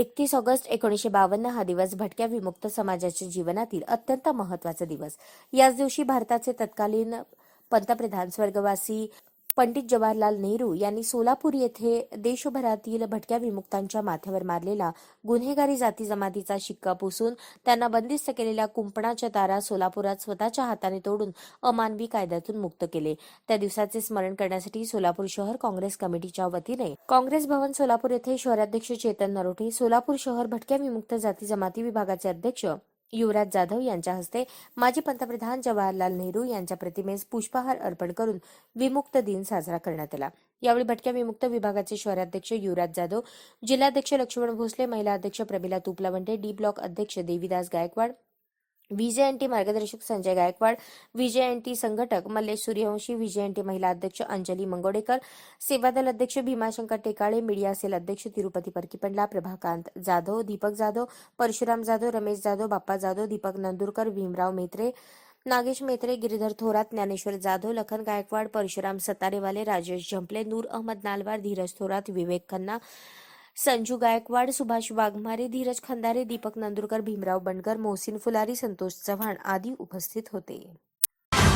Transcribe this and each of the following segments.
एकतीस ऑगस्ट एकोणीसशे बावन्न हा दिवस भटक्या विमुक्त समाजाच्या जीवनातील अत्यंत महत्त्वाचा दिवस. याच दिवशी भारताचे तत्कालीन पंतप्रधान स्वर्गवासी पंडित जवाहरलाल नेहरू यांनी सोलापूर येथे देशभरातील भटक्या विमुक्तांच्या माथ्यावर मारलेला गुन्हेगारी जाती जमातीचा शिक्का पुसून त्यांना बंदिस्त केलेल्या कुंपणाच्या तारा सोलापुरात स्वतःच्या हाताने तोडून अमानवी कायद्यातून मुक्त केले. त्या दिवसाचे स्मरण करण्यासाठी सोलापूर शहर काँग्रेस कमिटीच्या वतीने काँग्रेस भवन सोलापूर येथे शहराध्यक्ष चेतन नरोटे सोलापूर शहर भटक्या विमुक्त जाती जमाती विभागाचे अध्यक्ष युवराज जाधव यांच्या हस्ते माजी पंतप्रधान जवाहरलाल नेहरू यांच्या प्रतिमेस पुष्पहार अर्पण करून विमुक्त दिन साजरा करण्यात आला. यावेळी भटक्या विमुक्त विभागाचे शहराध्यक्ष युवराज जाधव जिल्हाध्यक्ष लक्ष्मण भोसले महिला अध्यक्ष प्रमिला तुपलावंटे डी ब्लॉक अध्यक्ष देवीदास गायकवाड व्हीजेएनटी मार्गदर्शक संजय गायकवाड व्हीजेएनटी संघटक मल्लेश सूर्यवंशी व्हीजेएनटी महिला अध्यक्ष अंजली मंगोडेकर सेवादल अध्यक्ष भीमाशंकर टेकाळे मीडिया सेल अध्यक्ष तिरुपती परकीपंडला प्रभाकांत जाधव दीपक जाधव परशुराम जाधव रमेश जाधव बाप्पा जाधव दीपक नंदुरकर भीमराव मेत्रे नागेश मेत्रे गिरीधर थोरात ज्ञानेश्वर जाधव लखन गायकवाड परशुराम सतारेवाले राजेश झंपले नूर अहमद नालवार धीरज थोरात विवेक खन्ना संजू गायकवाड सुभाष वाघमारे धीरज खंदारे दीपक नंदुरकर भीमराव बंडकर मोहसिन फुलारी संतोष चव्हाण आदी उपस्थित होते.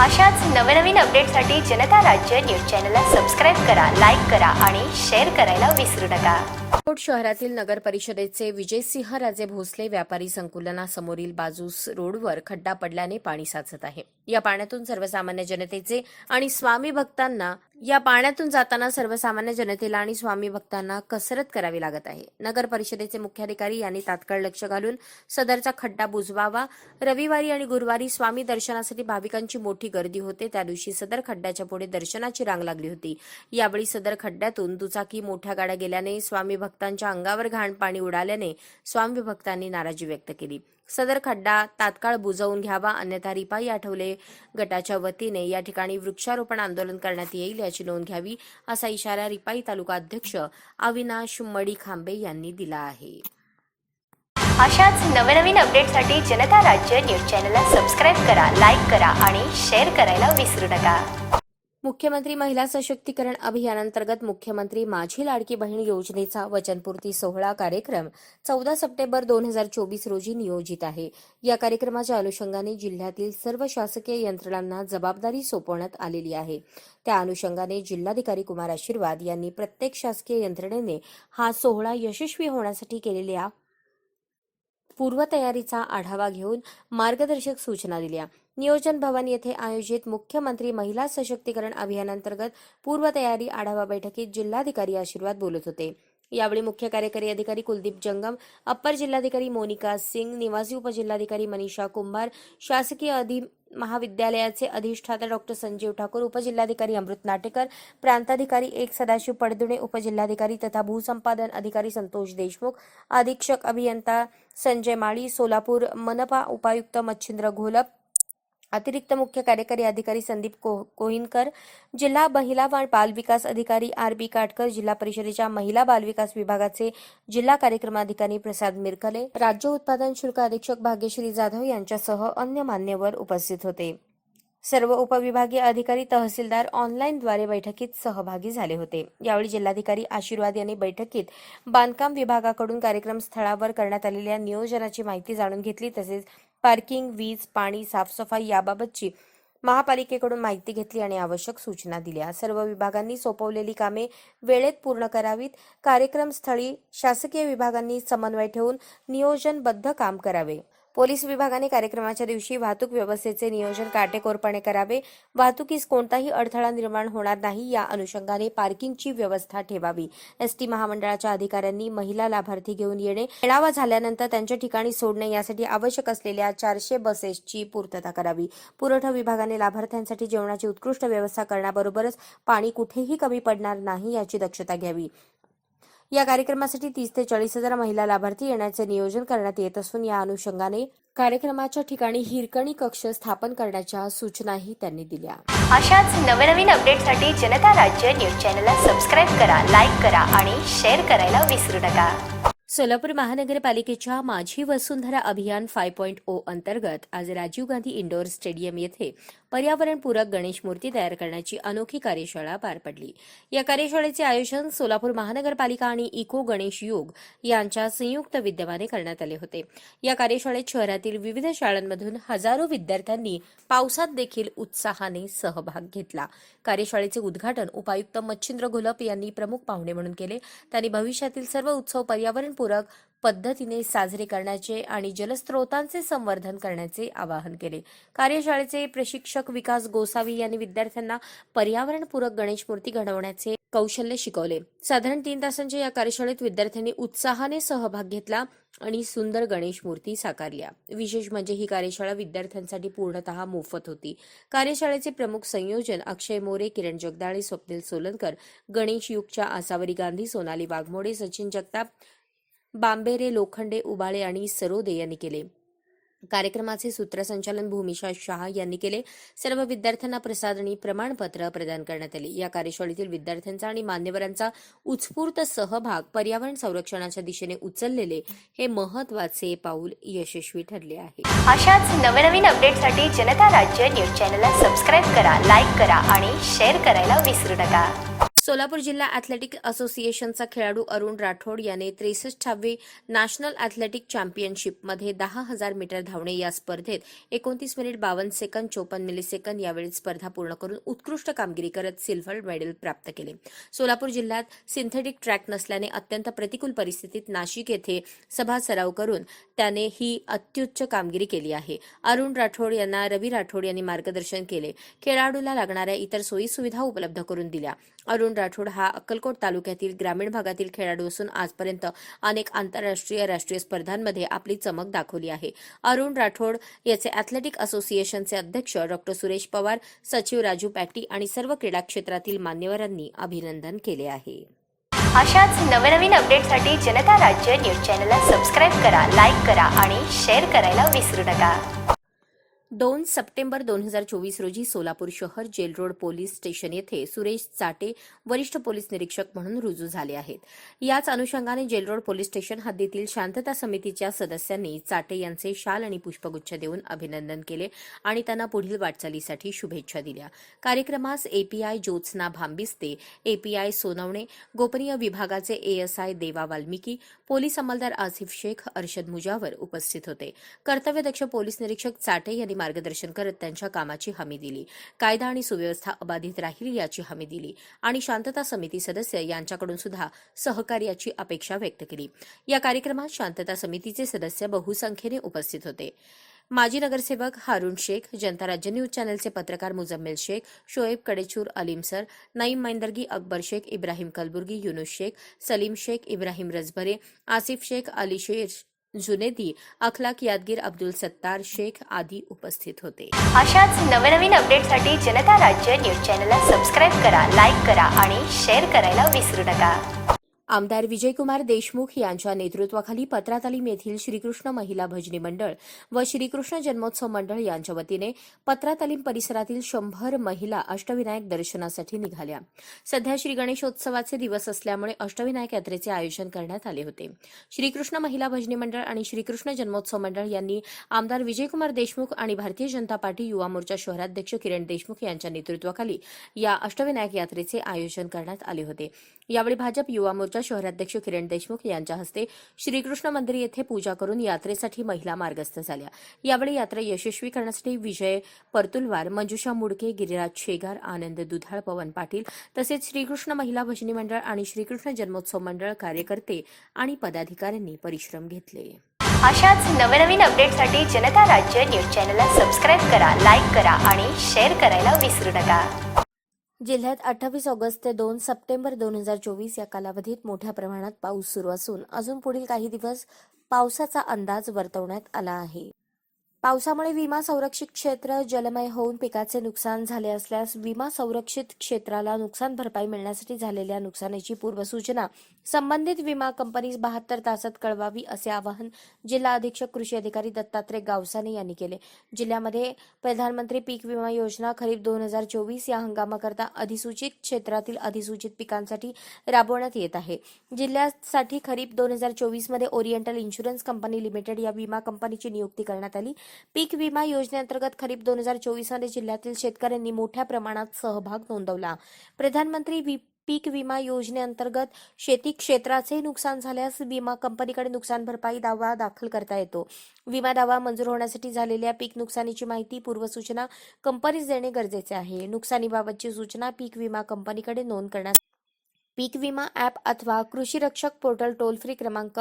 अशाच नवनवीन अपडेटसाठी जनता राज्य न्यूज चॅनलला सबस्क्राईब करा लाईक करा आणि शेअर करायला विसरू नका. अकोट शहरातील नगर परिषदेचे विजयसिंह राजे भोसले व्यापारी संकुलनासमोरील बाजूस रोडवर खड्डा पडल्याने पाणी साचत आहे. या पाण्यातून सर्वसामान्य जनतेचे आणि स्वामी भक्तांना या पाण्यातून जाताना सर्वसामान्य जनतेला आणि स्वामी भक्तांना कसरत करावी लागत आहे. नगर परिषदेचे मुख्याधिकारी यांनी तात्काळ लक्ष घालून सदरचा खड्डा बुजवावा. रविवारी आणि गुरुवारी स्वामी दर्शनासाठी भाविकांची मोठी गर्दी होते. त्या दिवशी सदर खड्ड्याच्या पुढे दर्शनाची रांग लागली होती. यावेळी सदर खड्ड्यातून दुचाकी मोठ्या गाड्या गेल्याने स्वामी भक्तांच्या अंगावर घाण पाणी उडाल्याने स्वामी भक्तांनी नाराजी व्यक्त केली. सदर खड्डा तात्काळ बुजवून घ्यावा अन्यथा रिपाई आठवले गटाच्या वतीने या ठिकाणी वृक्षारोपण आंदोलन करण्यात येईल याची नोंद घ्यावी असा इशारा रिपाई तालुका अध्यक्ष अविनाश मडी खांबे यांनी दिला आहे. अशाच नवनवीन अपडेटसाठी जनता राज्य न्यूज चॅनलला सबस्क्राईब करा लाईक करा आणि शेअर करायला विसरू नका. मुख्यमंत्री महिला सशक्तीकरण अभियानांतर्गत मुख्यमंत्री माझी लाडकी बहीण योजनेचा वचनपूर्ती सोहळा कार्यक्रम चौदा सप्टेंबर दोन हजार चोवीस रोजी नियोजित आहे. या कार्यक्रमाच्या अनुषंगाने जिल्ह्यातील सर्व शासकीय यंत्रणांना जबाबदारी सोपवण्यात आलेली आहे. त्या अनुषंगाने जिल्हाधिकारी कुमार आशीर्वाद यांनी प्रत्येक शासकीय यंत्रणेने हा सोहळा यशस्वी होण्यासाठी केलेल्या पूर्वतयारीचा आढावा घेऊन मार्गदर्शक सूचना दिल्या. नियोजन भवन येथे आयोजित मुख्यमंत्री महिला सशक्तीकरण अभियानांतर्गत पूर्वतयारी आढावा बैठकीत जिल्हाधिकारी आशीर्वाद बोलत होते. यावेळी मुख्य कार्यकारी अधिकारी कुलदीप जंगम अप्पर जिल्हाधिकारी मोनिका सिंग निवासी उपजिल्हाधिकारी मनीषा कुंभार शासकीय अधि महाविद्यालयाचे अधिष्ठाता डॉक्टर संजीव ठाकूर उपजिल्हाधिकारी अमृत नाटेकर प्रांताधिकारी एक सदाशिव पडदुणे उपजिल्हाधिकारी तथा भूसंपादन अधिकारी संतोष देशमुख अधीक्षक अभियंता संजय माळी सोलापूर मनपा उपायुक्त मच्छिंद्र घोलप अतिरिक्त मुख्य कार्यकारी अधिकारी संदीप को कोहिनकर जिल्हा महिला व बाल विकास अधिकारी आर बी काटकर जिल्हा परिषदेच्या महिला बाल विकास विभागाचे जिल्हा कार्यक्रमाधिकारी प्रसाद मिरकले राज्य उत्पादन शुल्क अधीक्षक भाग्यश्री जाधव यांच्यासह अन्य मान्यवर उपस्थित होते. सर्व उपविभागीय अधिकारी तहसीलदार ऑनलाईनद्वारे बैठकीत सहभागी झाले होते. यावेळी जिल्हाधिकारी आशीर्वाद यांनी बैठकीत बांधकाम विभागाकडून कार्यक्रम स्थळावर करण्यात आलेल्या नियोजनाची माहिती जाणून घेतली तसेच पार्किंग वीज पाणी साफसफाई याबाबतची महापालिकेकडून माहिती घेतली आणि आवश्यक सूचना दिल्या. सर्व विभागांनी सोपवलेली कामे वेळेत पूर्ण करावीत. कार्यक्रमस्थळी शासकीय विभागांनी समन्वय ठेवून नियोजनबद्ध काम करावे. पोलीस विभागाने कार्यक्रमाच्या दिवशी वाहतूक व्यवस्थेचे नियोजन काटेकोरपणे करावे. वाहतुकीस कोणताही अडथळा निर्माण होणार नाही या अनुषंगाने पार्किंगची व्यवस्था ठेवावी. एसटी महामंडळाच्या अधिकाऱ्यांनी महिला लाभार्थी घेऊन येणे मेळावा झाल्यानंतर त्यांच्या ठिकाणी सोडणे यासाठी आवश्यक असलेल्या चारशे बसेसची पूर्तता करावी. पुरवठा विभागाने लाभार्थ्यांसाठी जेवणाची उत्कृष्ट व्यवस्था करण्याबरोबरच पाणी कुठेही कमी पडणार नाही याची दक्षता घ्यावी. या कार्यक्रमासाठी तीस ते चाळीस हजार महिला लाभार्थी येण्याचे नियोजन करण्यात येत असून या अनुषंगाने कार्यक्रमाच्या ठिकाणी हिरकणी कक्ष स्थापन करण्याच्या सूचनाही त्यांनी दिल्या. अशाच नवनवीन अपडेटसाठी जनता राज्य न्यूज चॅनलला सबस्क्राईब करा लाईक करा आणि शेअर करायला विसरू नका. सोलापूर महानगरपालिकेच्या माझी वसुंधरा अभियान फाय पॉईंट ओ अंतर्गत आज राजीव गांधी इंडोर स्टेडियम येथे पर्यावरणपूरक गणेश मूर्ती तयार करण्याची अनोखी कार्यशाळा पार पडली. या कार्यशाळेचे आयोजन सोलापूर महानगरपालिका आणि इको गणेश योग यांच्या संयुक्त विद्यमाने करण्यात आले होते. या कार्यशाळेत शहरातील विविध शाळांमधून हजारो विद्यार्थ्यांनी पावसात देखील उत्साहाने सहभाग घेतला. कार्यशाळेचे उद्घाटन उपायुक्त मच्छिंद्र घोलप यांनी प्रमुख पाहुणे म्हणून केले. त्यांनी भविष्यातील सर्व उत्सव पर्यावरणपूरक पद्धतीने साजरे करण्याचे आणि जलस्रोतांचे संवर्धन करण्याचे आवाहन केले. कार्यशाळेचे प्रशिक्षक विकास गोसावी यांनी विद्यार्थ्यांना पर्यावरणपूरक गणेश मूर्ती घडवण्याचे कौशल्य शिकवले. साधारण तीन तासांच्या या कार्यशाळेत विद्यार्थ्यांनी उत्साहाने सहभाग घेतला आणि सुंदर गणेश मूर्ती साकारल्या. विशेष म्हणजे ही कार्यशाळा विद्यार्थ्यांसाठी पूर्णतः मोफत होती. कार्यशाळेचे प्रमुख संयोजन अक्षय मोरे किरण जगदाळे स्वप्नील सोलनकर गणेश युगच्या आसावरी गांधी सोनाली वाघमोडे सचिन जगताप बांबेरे लोखंडे उबाळे आणि सरोदे यांनी केले. कार्यक्रमाचे सूत्रसंचालन भूमिशा शहा यांनी केले. सर्व विद्यार्थ्यांना प्रसाद आणि प्रमाणपत्र प्रदान करण्यात आले. या कार्यशाळेतील विद्यार्थ्यांचा आणि मान्यवरांचा उत्स्फूर्त सहभाग पर्यावरण संरक्षणाच्या दिशेने उचललेले हे महत्त्वाचे पाऊल यशस्वी ठरले आहे. अशाच नवनवीन अपडेटसाठी जनता राज्य न्यूज चॅनलला सबस्क्राईब करा लाईक करा आणि शेअर करायला विसरू नका. सोलापूर जिल्हा ॲथलेटिक असोसिएशनचा खेळाडू अरुण राठोड याने त्रेसष्टावी नॅशनल ॲथलेटिक चॅम्पियनशिपमध्ये दहा हजार मीटर धावणे या स्पर्धेत एकोणतीस मिनिट बावन्न सेकंद चोपन्न मिलीसेकंद यावेळी स्पर्धा पूर्ण करून उत्कृष्ट कामगिरी करत सिल्व्हर मेडल प्राप्त केले. सोलापूर जिल्ह्यात सिंथेटिक ट्रॅक नसल्याने अत्यंत प्रतिकूल परिस्थितीत नाशिक येथे सभा सराव करून त्याने ही अत्युच्च कामगिरी केली आहे. अरुण राठोड यांना रवी राठोड यांनी मार्गदर्शन केले. खेळाडूला लागणाऱ्या इतर सोयी सुविधा उपलब्ध करून दिल्या. अरुण राठोड हा अक्कलकोट तालुक्यातील ग्रामीण भागातील खेळाडू असून आजपर्यंत अनेक आंतरराष्ट्रीय राष्ट्रीय स्पर्धांमध्ये आपली चमक दाखवली आहे. अरुण राठोड याचे अॅथलेटिक असोसिएशनचे अध्यक्ष डॉक्टर सुरेश पवार सचिव राजू पॅटी आणि सर्व क्रीडा क्षेत्रातील मान्यवरांनी अभिनंदन केले आहे. अशाच नवनवीन अपडेटसाठी जनता राज्य न्यूज चॅनलला सबस्क्राईब करा लाईक करा आणि शेअर करायला विसरू नका. दोन सप्टेंबर दोन हजार चोवीस रोजी सोलापूर शहर जेल रोड पोलीस स्टेशन येथे सुरेश चाटे वरिष्ठ पोलीस निरीक्षक म्हणून रुजू झाले आहेत. याच अनुषंगाने जेल रोड पोलीस स्टेशन हद्दीतील शांतता समितीच्या सदस्यांनी चाटे यांचे शाल आणि पुष्पगुच्छ देऊन अभिनंदन केले आणि त्यांना पुढील वाटचालीसाठी शुभेच्छा दिल्या. कार्यक्रमास एपीआय ज्योत्स्ना भांबिस्ते एपीआय सोनवणे गोपनीय विभागाचे एएसआय देवा वाल्मिकी पोलीस अंमलदार आसिफ शेख अर्शद मुजावर उपस्थित होते. कर्तव्यदक्ष पोलीस निरीक्षक चाटे यांनी मार्गदर्शन करत त्यांच्या कामाची हमी दिली. कायदा आणि सुव्यवस्था अबाधित राहील याची हमी दिली आणि शांतता समिती सदस्य यांच्याकडून सुद्धा सहकार्याची अपेक्षा व्यक्त केली. या कार्यक्रमात शांतता समितीचे सदस्य बहुसंख्येने उपस्थित होते. माजी नगरसेवक हारून शेख जनता राज्य न्यूज चॅनलचे पत्रकार मुजम्मेल शेख शोएब कडेचूर अलीम सर नईम मैंदर्गी अकबर शेख इब्राहिम कलबुर्गी युनुस शेख सलीम शेख इब्राहिम रजभरे आसिफ शेख अली शेख जुनेदी अखलाक यादगीर अब्दुल सत्तार शेख आदी उपस्थित होते. अशाच नवनवीन अपडेटसाठी जनता राज्य न्यूज चॅनलला सबस्क्राईब करा लाईक करा आणि शेअर करायला विसरू नका. आमदार विजयकुमार देशमुख यांच्या नेतृत्वाखाली पत्रातालीम येथील श्रीकृष्ण महिला भजनी मंडळ व श्रीकृष्ण जन्मोत्सव मंडळ यांच्या वतीने पत्रातालीम परिसरातील शंभर महिला अष्टविनायक दर्शनासाठी निघाल्या. सध्या श्री गणेशोत्सवाचे दिवस असल्यामुळे अष्टविनायक यात्रेचे आयोजन करण्यात आले होते. श्रीकृष्ण महिला भजनी मंडळ आणि श्रीकृष्ण जन्मोत्सव मंडळ यांनी आमदार विजयकुमार देशमुख आणि भारतीय जनता पार्टी युवा मोर्चा शहराध्यक्ष किरण देशमुख यांच्या नेतृत्वाखाली या अष्टविनायक यात्रेचे आयोजन करण्यात आले होते. यावेळी भाजप युवा मोर्चा शहराध्यक्ष किरण देशमुख यांच्या हस्ते श्रीकृष्ण मंदिर येथे पूजा करून यात्रेसाठी महिला मार्गस्थ झाल्या. यावेळी यात्रा यशस्वी करण्यासाठी विजय परतुलवार मंजुषा मुडके गिरिराज शेगार आनंद दुधाळ पवन पाटील तसेच श्रीकृष्ण महिला भजनी मंडळ आणि श्रीकृष्ण जन्मोत्सव मंडळ कार्यकर्ते आणि पदाधिकाऱ्यांनी परिश्रम घेतले. अशाच नवनवीन अपडेटसाठी जनता राज्य न्यूज चॅनलला सबस्क्राईब करा लाईक करा आणि शेअर करायला विसरू नका. जिल्ह्यात अठ्ठावीस ऑगस्ट ते दोन सप्टेंबर दोन हजार चोवीस या कालावधीत मोठ्या प्रमाणात पाऊस सुरू असून अजून पुढील काही दिवस पावसाचा अंदाज वर्तवण्यात आला आहे. पावसामुळे विमा संरक्षित क्षेत्र जलमय होऊन पिकाचे नुकसान झाले असल्यास विमा संरक्षित क्षेत्राला नुकसान भरपाई मिळण्यासाठी झालेल्या नुकसानीची पूर्वसूचना. संबंधित विमा कंपनीस बहात्तर तासात कळवावी असे आवाहन जिल्हा अधीक्षक कृषी अधिकारी दत्तात्रय गावसाने यांनी केले. जिल्ह्यामध्ये प्रधानमंत्री पीक विमा योजना खरीप दोन हजार चोवीस या हंगामाकरता अधिसूचित क्षेत्रातील अधिसूचित पिकांसाठी राबवण्यात येत आहे. जिल्ह्यासाठी खरीप दोन हजार चोवीसमध्ये ओरिएंटल इन्शुरन्स कंपनी लिमिटेड या विमा कंपनीची नियुक्ती करण्यात आली. पीक विमा योजनेअंतर्गत खरीप दोन हजार चोवीसमध्ये जिल्ह्यातील शेतकऱ्यांनी मोठ्या प्रमाणात सहभाग नोंदवला. प्रधानमंत्री वि- पीक विमा योजनेअंतर्गत शेती क्षेत्राचे नुकसान झाल्यास विमा कंपनीकडे नुकसान भरपाई दावा दाखल करता येतो. विमा दावा मंजूर होण्यासाठी झालेल्या पीक नुकसानीची माहिती पूर्वसूचना कंपनीस देणे गरजेचे आहे. नुकसानीबाबतची सूचना पीक विमा कंपनीकडे नोंद करण्यास पीक विमा ॲप अथवा कृषी रक्षक पोर्टल टोल फ्री क्रमांक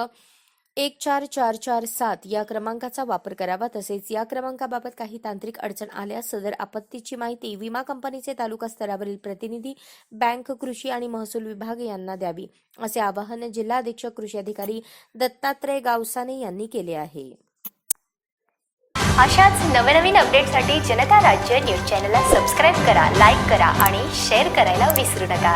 एक चार चार चार सात या क्रमांकाचा वापर करावा. तसेच या क्रमांकाबाबत काही तांत्रिक अडचण आल्यास सदर आपत्तीची माहिती विमा कंपनीचे तालुका स्तरावरील प्रतिनिधी बँक कृषी आणि महसूल विभाग यांना द्यावी असे आवाहन जिल्हा अधीक्षक कृषी अधिकारी दत्तात्रय गावसाने यांनी केले आहे. अशाच नवनवीन अपडेटसाठी जनता राज्य न्यूज चॅनलला सबस्क्राईब करा लाईक करा आणि शेअर करायला विसरू नका.